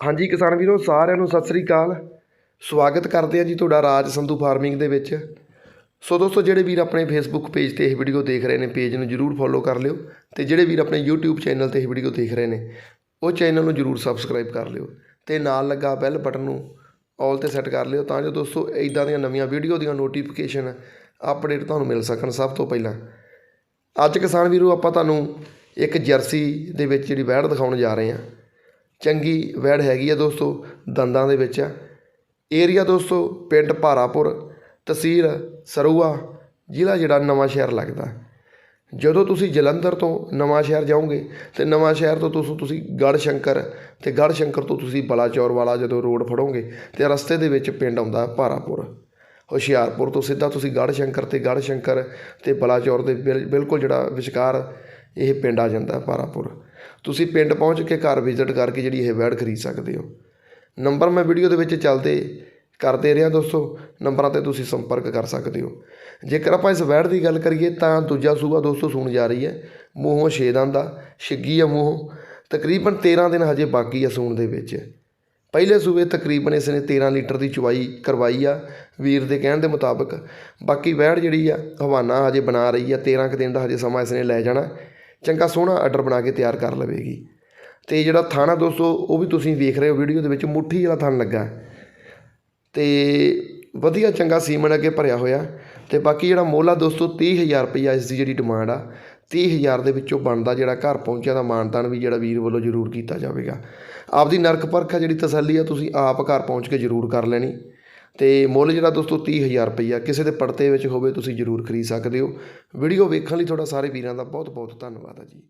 ਹਾਂਜੀ ਕਿਸਾਨ ਵੀਰੋ, ਸਾਰਿਆਂ ਨੂੰ ਸਤਿ ਸ੍ਰੀ ਅਕਾਲ। ਸਵਾਗਤ ਕਰਦੇ ਹਾਂ ਜੀ ਤੁਹਾਡਾ ਰਾਜ ਸੰਧੂ ਫਾਰਮਿੰਗ ਦੇ ਵਿੱਚ। ਸੋ ਦੋਸਤੋ, ਜਿਹੜੇ ਵੀਰ ਆਪਣੇ ਫੇਸਬੁੱਕ ਪੇਜ ਤੇ ਇਹ ਵੀਡੀਓ ਦੇਖ ਰਹੇ ਨੇ ਪੇਜ ਨੂੰ ਜਰੂਰ ਫੋਲੋ ਕਰ ਲਿਓ ਤੇ ਜਿਹੜੇ ਵੀਰ ਆਪਣੇ YouTube ਚੈਨਲ ਤੇ ਇਹ ਵੀਡੀਓ ਦੇਖ ਰਹੇ ਨੇ, ਉਹ ਚੈਨਲ ਨੂੰ ਜਰੂਰ ਸਬਸਕ੍ਰਾਈਬ ਕਰ ਲਿਓ ਤੇ ਨਾਲ ਲੱਗਾ ਬੈਲ ਬਟਨ ਨੂੰ ਆਲ ਤੇ ਸੈੱਟ ਕਰ ਲਿਓ ਤਾਂ ਜੋ ਦੋਸਤੋ ਇਦਾਂ ਦੀਆਂ ਨਵੀਆਂ ਵੀਡੀਓ ਦੀਆਂ ਨੋਟੀਫਿਕੇਸ਼ਨ ਅਪਡੇਟ ਤੁਹਾਨੂੰ ਮਿਲ ਸਕਣ ਸਭ ਤੋਂ ਪਹਿਲਾਂ। ਅੱਜ ਕਿਸਾਨ ਵੀਰੋ, ਆਪਾਂ ਤੁਹਾਨੂੰ ਇੱਕ ਜਰਸੀ ਦੇ ਵਿੱਚ ਜਿਹੜੀ ਵੈੜ ਦਿਖਾਉਣ ਜਾ ਰਹੇ ਹਾਂ। ਚੰਗੀ ਵੈੜ ਹੈਗੀ ਆ ਦੋਸਤੋ, ਦੰਦਾਂ ਦੇ ਵਿੱਚ ਏਰੀਆ ਦੋਸਤੋ, ਪਿੰਡ ਭਾਰਾਪੁਰ, ਤਹਿਸੀਲ ਸਰੂਆ, ਜ਼ਿਲ੍ਹਾ ਜਿਹੜਾ ਨਵਾਂਸ਼ਹਿਰ ਲੱਗਦਾ। ਜਦੋਂ ਤੁਸੀਂ ਜਲੰਧਰ ਤੋਂ ਨਵਾਂ ਸ਼ਹਿਰ ਜਾਓਗੇ, ਤੇ ਨਵਾਂਸ਼ਹਿਰ ਤੋਂ ਤੁਸੀਂ ਤੁਸੀਂ ਗੜ੍ਹ ਸ਼ੰਕਰ ਤੇ ਗੜ੍ਹ ਸ਼ੰਕਰ ਤੋਂ ਤੁਸੀਂ ਬਲਾਚੌਰ ਵਾਲਾ ਜਦੋਂ ਰੋਡ ਫੜੋਗੇ, ਤੇ ਰਸਤੇ ਦੇ ਵਿੱਚ ਪਿੰਡ ਆਉਂਦਾ ਭਾਰਾਪੁਰ। ਹੁਸ਼ਿਆਰਪੁਰ ਤੋਂ ਸਿੱਧਾ ਤੁਸੀਂ ਗੜ੍ਹ ਸ਼ੰਕਰ ਤੇ ਗੜ੍ਹ ਸ਼ੰਕਰ ਤੇ ਬਲਾਚੌਰ ਦੇ ਬਿਲ- ਬਿਲਕੁਲ ਜਿਹੜਾ ਵਿਚਕਾਰ ਇਹ ਪਿੰਡ ਆ ਜਾਂਦਾ ਪਾਰਾਪੁਰ। ਤੁਸੀਂ ਪਿੰਡ ਪਹੁੰਚ ਕੇ ਘਰ ਵਿਜ਼ਿਟ ਕਰਕੇ ਜਿਹੜੀ ਇਹ ਵੈੜ ਖਰੀਦ ਸਕਦੇ ਹੋ। ਨੰਬਰ ਮੈਂ ਵੀਡੀਓ ਦੇ ਵਿੱਚ ਚੱਲਦੇ ਕਰਦੇ ਰਿਹਾ ਦੋਸਤੋ, ਨੰਬਰਾਂ ਤੇ ਤੁਸੀਂ ਸੰਪਰਕ ਕਰ ਸਕਦੇ ਹੋ। ਜੇਕਰ ਆਪਾਂ ਇਸ ਵੈੜ ਦੀ ਗੱਲ ਕਰੀਏ ਤਾਂ ਦੂਜਾ ਸੂਬਾ ਦੋਸਤੋ ਸੂਣ ਜਾ ਰਹੀ ਹੈ। ਮੂੰਹੋਂ ਛੇ ਦੰਦ ਦਾ ਛਿੱਗੀ ਆ ਮੂੰਹੋਂ। ਤਕਰੀਬਨ 13 ਦਿਨ ਹਜੇ ਬਾਕੀ ਆ ਸੂਣ ਦੇ ਵਿੱਚ। ਪਹਿਲੇ ਸੂਬੇ ਤਕਰੀਬਨ ਇਸ ਨੇ 13 ਲੀਟਰ ਦੀ ਚੁਵਾਈ ਕਰਵਾਈ ਆ, ਵੀਰ ਦੇ ਕਹਿਣ ਦੇ ਮੁਤਾਬਕ। ਬਾਕੀ ਵੈੜ ਜਿਹੜੀ ਆ, ਹਵਾਨਾ ਹਜੇ ਬਣਾ ਰਹੀ ਆ 13 ਕੁ ਦਿਨ ਦਾ ਹਜੇ ਸਮਾਂ ਇਸ ਨੇ ਲੈ ਜਾਣਾ। ਚੰਗਾ ਸੋਹਣਾ ਆਰਡਰ ਬਣਾ ਕੇ ਤਿਆਰ ਕਰ ਲਵੇਗੀ। ਅਤੇ ਜਿਹੜਾ ਥਾਣਾ ਦੋਸਤੋ, ਉਹ ਵੀ ਤੁਸੀਂ ਵੇਖ ਰਹੇ ਹੋ ਵੀਡੀਓ ਦੇ ਵਿੱਚ, ਮੁੱਠੀ ਵਾਲਾ ਥਣ ਲੱਗਾ। ਅਤੇ ਵਧੀਆ ਚੰਗਾ ਸੀਮਨ ਅੱਗੇ ਭਰਿਆ ਹੋਇਆ। ਤੇ ਬਾਕੀ ਜਿਹੜਾ ਮੋਲਾ ਦੋਸਤੋ 30000 ਰੁਪਈਆ ਇਸ ਦੀ ਜਿਹੜੀ ਡਿਮਾਂਡ ਆ 30000 ਦੇ ਵਿੱਚੋਂ ਬਣਦਾ ਜਿਹੜਾ ਘਰ ਪਹੁੰਚਿਆ ਦਾ ਮਾਨਤਾਨ ਵੀ ਜਿਹੜਾ ਵੀਰ ਵੱਲੋਂ ਜ਼ਰੂਰ ਕੀਤਾ ਜਾਵੇਗਾ। ਆਪਦੀ ਨਰਕ ਪਰਖ ਆ ਜਿਹੜੀ ਤਸੱਲੀ ਆ, ਤੁਸੀਂ ਆਪ ਘਰ ਪਹੁੰਚ ਕੇ ਜ਼ਰੂਰ ਕਰ ਲੈਣੀ। ਅਤੇ ਮੁੱਲ ਜਿਹੜਾ ਦੋਸਤੋ ਤੀਹ ਹਜ਼ਾਰ ਰੁਪਈਆ, ਕਿਸੇ ਦੇ ਪੜਤੇ ਵਿੱਚ ਹੋਵੇ ਤੁਸੀਂ ਜ਼ਰੂਰ ਖਰੀਦ ਸਕਦੇ ਹੋ। ਵੀਡੀਓ ਵੇਖਣ ਲਈ ਤੁਹਾਡਾ ਸਾਰੇ ਵੀਰਾਂ ਦਾ ਬਹੁਤ ਬਹੁਤ ਧੰਨਵਾਦ ਆ ਜੀ।